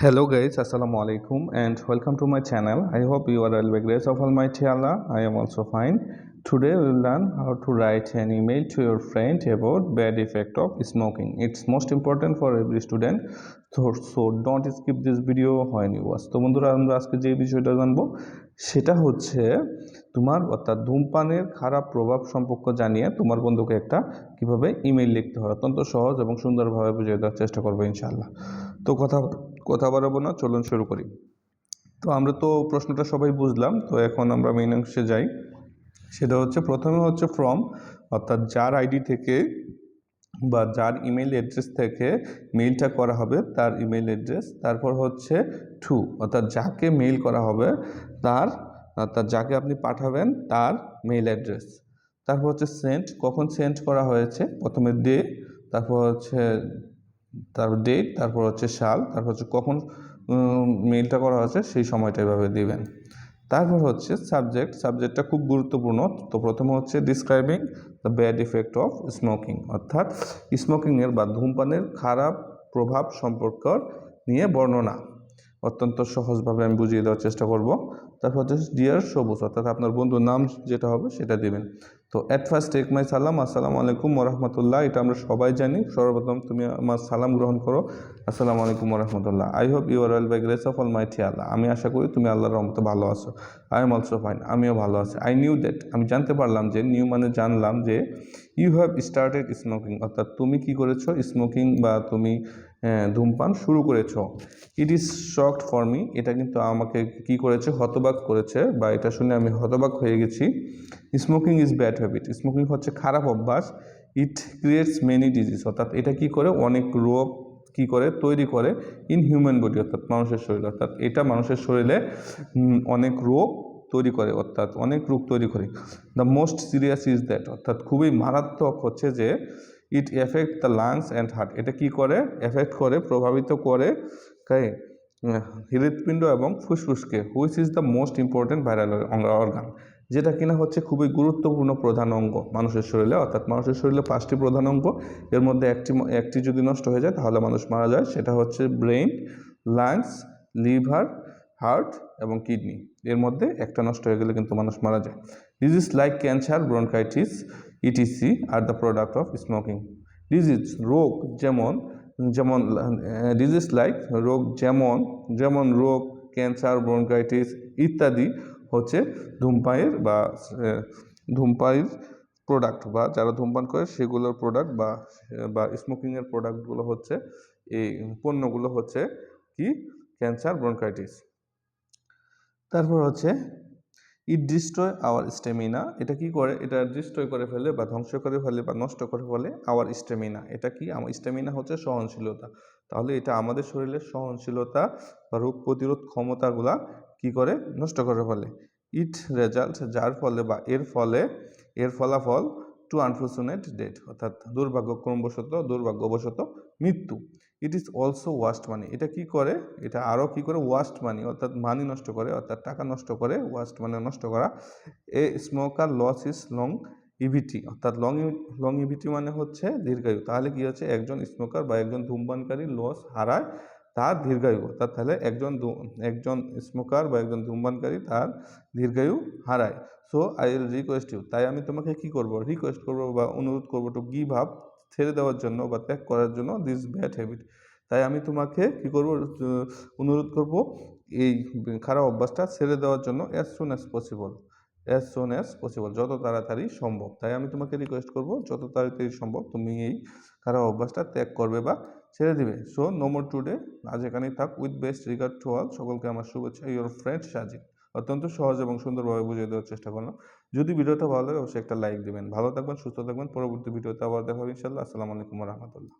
Hello guys, Assalamu alaikum and welcome to my channel. I hope you are all by grace of Almighty Allah. I am also fine. Today we will learn how to write an email to your friend about bad effect of smoking. It's most important for every student. So, so don't skip this video when you watch. তো বন্ধুরা আমরা আজকে যে বিষয়টা জানব সেটা হচ্ছে তোমার, অর্থাৎ ধূমপানের খারাপ প্রভাব সম্পর্কে জানিয়ে তোমার বন্ধুকে একটা কীভাবে ইমেল লিখতে হয়। অত্যন্ত সহজ এবং সুন্দরভাবে বুঝিয়ে দেওয়ার চেষ্টা করব ইনশাআল্লাহ। তো কথা কথা বাড়াবো না, চলুন শুরু করি। তো আমরা তো প্রশ্নটা সবাই বুঝলাম, তো এখন আমরা মেইন অংশে যাই। সেটা হচ্ছে, প্রথমে হচ্ছে ফ্রম অর্থাৎ যার আইডি থেকে বা যার ইমেল অ্যাড্রেস থেকে মেইলটা করা হবে, তার ইমেল অ্যাড্রেস তারপর হচ্ছে টু অর্থাৎ যাকে মেইল করা হবে, তার অর্থাৎ যাকে আপনি পাঠাবেন তার মেইল অ্যাড্রেস তারপর হচ্ছে সেন্ড কখন সেন্ড করা হয়েছে? প্রথমে ডে তারপর হচ্ছে, তারপর ডেট তারপর হচ্ছে সাল, তারপর হচ্ছে কখন মেইলটা করা হয়েছে, সেই সময়টা এভাবে দিবেন। তারপর হচ্ছে সাবজেক্ট সাবজেক্টটা খুব গুরুত্বপূর্ণ। তো প্রথমে হচ্ছে describing the bad effect of smoking অর্থাৎ স্মোকিংয়ের বা ধূমপানের খারাপ প্রভাব সম্পর্ক নিয়ে বর্ণনা। অত্যন্ত সহজভাবে আমি বুঝিয়ে দেওয়ার চেষ্টা করব। তারপর হচ্ছে ডিয়ার সবুজ অর্থাৎ আপনার বন্ধুর নাম যেটা হবে সেটা দিবেন। তো অ্যাট ফার্স্ট টেক মাই সালাম, আসসালামু আলাইকুম ওরহমতুল্লাহ। এটা আমরা সবাই জানি। সর্বপ্রথম তুমি আমার সালাম গ্রহণ করো। আসসালামু আলাইকুম ওরহমতুল্লাহ। I hope you are well by grace of all my Allah আমি আশা করি তুমি আল্লাহর রহমতে ভালো আছো। আই এম অলসো ফাইন আমিও ভালো আছি। আই নিউ দ্যাট আমি জানতে পারলাম যে নিউ মানে জানলাম যে ইউ হ্যাভ স্টার্টেড স্মোকিং অর্থাৎ তুমি কি করেছ? স্মোকিং বা তুমি ধূমপান শুরু করেছ। It is shocked for me এটা কিন্তু আমাকে কি করেছে? হতবাক করেছে। বা এটা শুনে আমি হতবাক হয়ে গেছি। Smoking is bad habit smoking হচ্ছে খারাপ অভ্যাস। ইট ক্রিয়েটস মেনি ডিজিজ অর্থাৎ এটা কি করে? অনেক রোগ কি করে? তৈরি করে ইন হিউম্যান বডি অর্থাৎ মানুষের শরীর। অর্থাৎ এটা মানুষের শরীরে অনেক রোগ তৈরি করে। অর্থাৎ অনেক রোগ তৈরি করে। The most serious is that অর্থাৎ খুবই মারাত্মক হচ্ছে যে it effect the lungs and heart এটা কি করে? এফেক্ট করে, প্রভাবিত করে হৃৎপিণ্ড এবং ফুসফুসকে which is the most important viral organ যেটা কিনা হচ্ছে খুবই গুরুত্বপূর্ণ প্রধান অঙ্গ মানুষের শরীরে, অর্থাৎ মানুষের শরীরে পাঁচটি প্রধান অঙ্গ। এর মধ্যে একটি একটি যদি নষ্ট হয়ে যায় তাহলে মানুষ মারা যায়, সেটা হচ্ছে ব্রেইন, লাংস, লিভার, হার্ট এবং কিডনি। এর মধ্যে একটা নষ্ট হয়ে গেলে কিন্তু মানুষ মারা যায়। Disease like cancer bronchitis etc R the product of smoking disease রোগ যেমন যেমন ডিজিজ লাইক রোগ যেমন যেমন রোগ ক্যান্সার ব্রনকাইটিস ইত্যাদি হচ্ছে ধূমপায়ের বা ধূমপানের প্রোডাক্ট বা যারা ধূমপান করে সেগুলোর প্রোডাক্ট বা বা স্মোকিংয়ের প্রোডাক্টগুলো হচ্ছে, এই পণ্যগুলো হচ্ছে কি? ক্যান্সার ব্রনকাইটিস তারপর হচ্ছে ইট ডিস্ট্রয় আওয়ার স্টেমিনা এটা কি করে? এটা ডিস্ট্রয় করে ফেলে বা ধ্বংস করে ফেলে বা নষ্ট করে ফেলে আওয়ার স্টেমিনা এটা কি? আমার স্টেমিনা হচ্ছে সহনশীলতা। তাহলে এটা আমাদের শরীরের সহনশীলতা বা রোগ প্রতিরোধ ক্ষমতাগুলা কি করে? নষ্ট করে ফেলে। ইট রেজাল্ট যার ফলে বা এর ফলে, এর ফলাফল টু আনফর্চুনেট ডেট অর্থাৎ দুর্ভাগ্যক্রমবশত, দুর্ভাগ্যবশত মৃত্যু। It is also waste money এটা কি করে? এটা আরও কি করে? ওয়াস্ট মানি অর্থাৎ মানি নষ্ট করে, অর্থাৎ টাকা নষ্ট করে ওয়াস্ট মানে নষ্ট করা। A smoker loss is longevity অর্থাৎ লং লং ইভিটি মানে হচ্ছে দীর্ঘায়ু। তাহলে কি হচ্ছে? একজন স্মোকার বা একজন ধূমপানকারী লস হারায় তার দীর্ঘায়ু, অর্থাৎ তাহলে একজন একজন স্মোকার বা একজন ধূমপানকারী তার দীর্ঘায়ু হারায়। So I will request you তাই আমি তোমাকে কি করব? রিকোয়েস্ট করব বা অনুরোধ করব টু গিভ আপ ছেড়ে দেওয়ার জন্য বা ত্যাগ করার জন্য দিস ব্যাড হ্যাবিট তাই আমি তোমাকে কী করব? অনুরোধ করব এই খারাপ অভ্যাসটা ছেড়ে দেওয়ার জন্য as soon as possible as soon as possible যত তাড়াতাড়ি সম্ভব। তাই আমি তোমাকে রিকোয়েস্ট করব, যত তাড়াতাড়ি সম্ভব তুমি এই খারাপ অভ্যাসটা ত্যাগ করবে বা ছেড়ে দিবে। সো নো মোর টুডে আজ এখানেই থাক। With best regard to all সকলকে আমার শুভেচ্ছা। ইউর ফ্রেন্ড সাজিদ অত্যন্ত সহজ এবং সুন্দরভাবে বুঝিয়ে দেওয়ার চেষ্টা করলাম। যদি ভিডিওটা ভালো লাগে, অবশ্যই একটা লাইক দেবেন। ভালো থাকবেন, সুস্থ থাকবেন। পরবর্তী ভিডিওতে আবার দেখা হবে ইনশাল্লাহ আসসালামু আলাইকুম রহমতুল্লাহ।